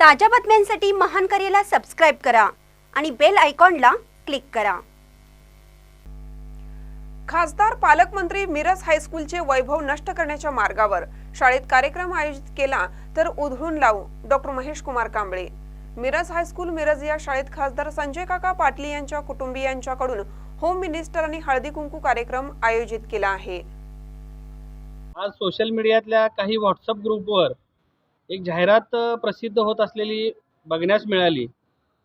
ताज्या बातम्यांसाठी महान करेला सबस्क्राईब करा आणि बेल आयकॉनला क्लिक करा. खासदार पालकमंत्री मिरज हायस्कूलचे वैभव नष्ट करण्याच्या मार्गावर शाळेत कार्यक्रम आयोजित केला तर उधळून लावू doctor Mahesh Kumar Kamble. Miraj high school Miraj या शाळेत खासदार संजय काका पाटील यांच्या कुटुंबियांच्याकडून होम मिनिस्टर आणि हळदी कुंकू कार्यक्रम आयोजित केला आहे. आज सोशल मीडियातल्या काही व्हॉट्सअप ग्रुपवर एक जाहिरात प्रसिद्ध होत असलेली बघण्यास मिळाली.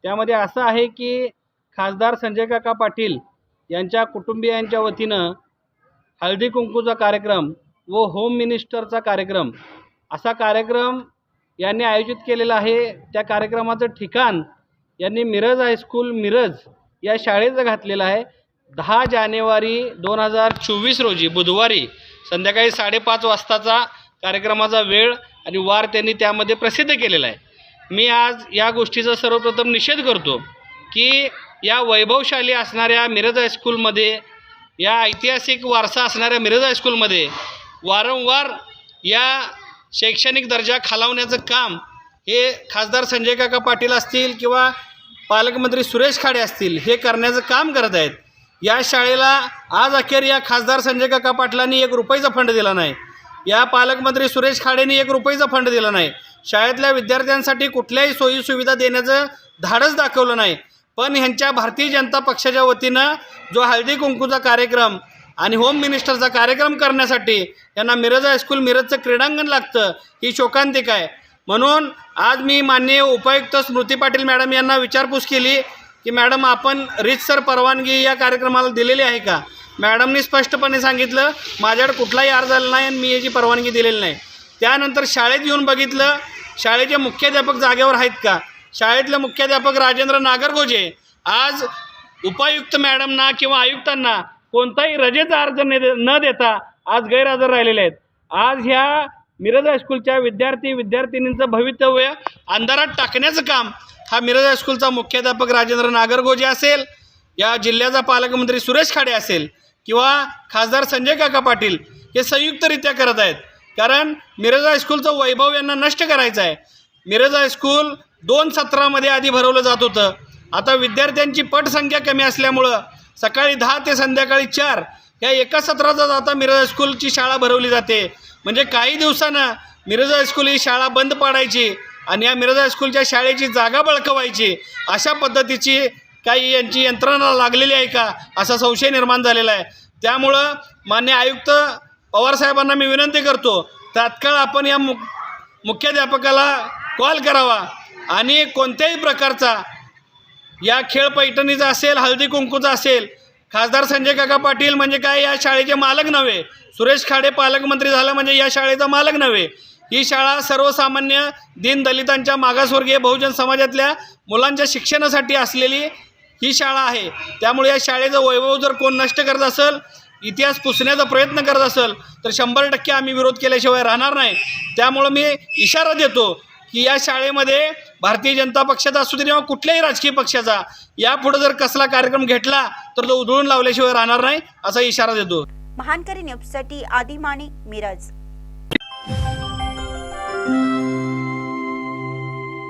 त्यामध्ये असं आहे की खासदार संजय काका पाटील यांच्या कुटुंबियांच्या वतीनं हळदी कुंकूचा कार्यक्रम व होम मिनिस्टरचा कार्यक्रम असा कार्यक्रम यांनी आयोजित केलेला आहे. त्या कार्यक्रमाचं ठिकाण यांनी मिरज हायस्कूल मिरज या शाळेचं घातलेलं आहे. दहा जानेवारी दोन हजार चोवीस रोजी बुधवारी संध्याकाळी साडेपाच वाजताचा कार्यक्रमाचा वेळ आणि वार त्यांनी त्यामध्ये प्रसिद्ध केलेला आहे. मी आज या गोष्टीचा सर्वप्रथम निषेध करतो की या वैभवशाली असणाऱ्या मिरज हायस्कूलमध्ये या ऐतिहासिक वारसा असणाऱ्या मिरज हायस्कूलमध्ये वारंवार या शैक्षणिक दर्जा खालावण्याचं काम हे खासदार संजय काका पाटील असतील किंवा पालकमंत्री सुरेश खाडे असतील हे करण्याचं काम करत आहेत. या शाळेला आज अखेर या खासदार संजय काका पाटलांनी एक रुपयाचा फंड दिला नाही. या पालकमंत्री सुरेश खाडेंनी एक रुपयाचा फंड दिला नाही. शाळेतल्या विद्यार्थ्यांसाठी कुठल्याही सोयीसुविधा देण्याचं धाडस दाखवलं नाही. पण ह्यांच्या भारतीय जनता पक्षाच्या वतीनं जो हळदी कुंकूचा कार्यक्रम आणि होम मिनिस्टरचा कार्यक्रम करण्यासाठी यांना मिरज हायस्कूल मिरजचं क्रीडांगण लागतं ही शोकांतिक आहे. म्हणून आज मी माननीय उपायुक्त स्मृती पाटील मॅडम यांना विचारपूस केली की मॅडम आपण रीतसर परवानगी या कार्यक्रमाला दिलेली आहे का? मॅडमनी स्पष्टपणे सांगितलं माझ्याकडे कुठलाही अर्ज आला नाही आणि मी याची परवानगी दिलेली नाही. त्यानंतर शाळेत येऊन बघितलं शाळेचे मुख्याध्यापक जागेवर आहेत का? शाळेतले मुख्याध्यापक राजेंद्र नागरगोजे आज उपायुक्त मॅडमना किंवा आयुक्तांना कोणताही रजेचा अर्ज न दे- न देता आज गैरहजर राहिलेले आहेत. आज ह्या मिरज हायस्कूलच्या विद्यार्थी विद्यार्थिनींचं भवितव्य अंधारात टाकण्याचं काम हा मिरज हायस्कूलचा मुख्याध्यापक राजेंद्र नागरगोजे असेल. या जिल्ह्याचा पालकमंत्री सुरेश खाडे असेल किंवा खासदार संजय काका पाटील हे संयुक्तरित्या करत आहेत. कारण मिरज हायस्कूलचं वैभव यांना नष्ट करायचं आहे. मिरज हायस्कूल दोन सत्रामध्ये आधी भरवलं जात होतं. आता विद्यार्थ्यांची पटसंख्या कमी असल्यामुळं सकाळी दहा ते संध्याकाळी चार या एका सत्राचाच आता मिरज हायस्कूलची शाळा भरवली जाते. म्हणजे काही दिवसानं मिरज हायस्कूल ही शाळा बंद पाडायची आणि या मिरज हायस्कूलच्या शाळेची जागा बळकवायची अशा पद्धतीची काही यांची यंत्रणा लागलेली आहे का? असा संशय निर्माण झालेला आहे. त्यामुळं मान्य आयुक्त पवारसाहेबांना मी विनंती करतो तात्काळ आपण या मु मुख्याध्यापकाला कॉल करावा आणि कोणत्याही प्रकारचा या खेळ पैठणीचा असेल हळदी कुंकूचा असेल खासदार संजय काका पाटील म्हणजे काय या शाळेचे मालक नव्हे. सुरेश खाडे पालकमंत्री झालं म्हणजे या शाळेचा मालक नव्हे. ही शाळा सर्वसामान्य दीनदलितांच्या मागासवर्गीय बहुजन समाजातल्या मुलांच्या शिक्षणासाठी असलेली ही शाळा आहे. त्यामुळे या शाळेचं वैभव जर कोण नष्ट करत असेल इतिहास पुसण्याचा प्रयत्न करत असेल तर शंभर टक्के आम्ही विरोध केल्याशिवाय राहणार नाही. त्यामुळं मी इशारा देतो की या शाळेमध्ये भारतीय जनता पक्षाचा असू दे किंवा कुठल्याही राजकीय पक्षाचा यापुढे जर कसला कार्यक्रम घेतला तर तो उधळून लावल्याशिवाय राहणार नाही असा इशारा देतो. महानकरी न्यूजसाठी आदिमाने मिरज.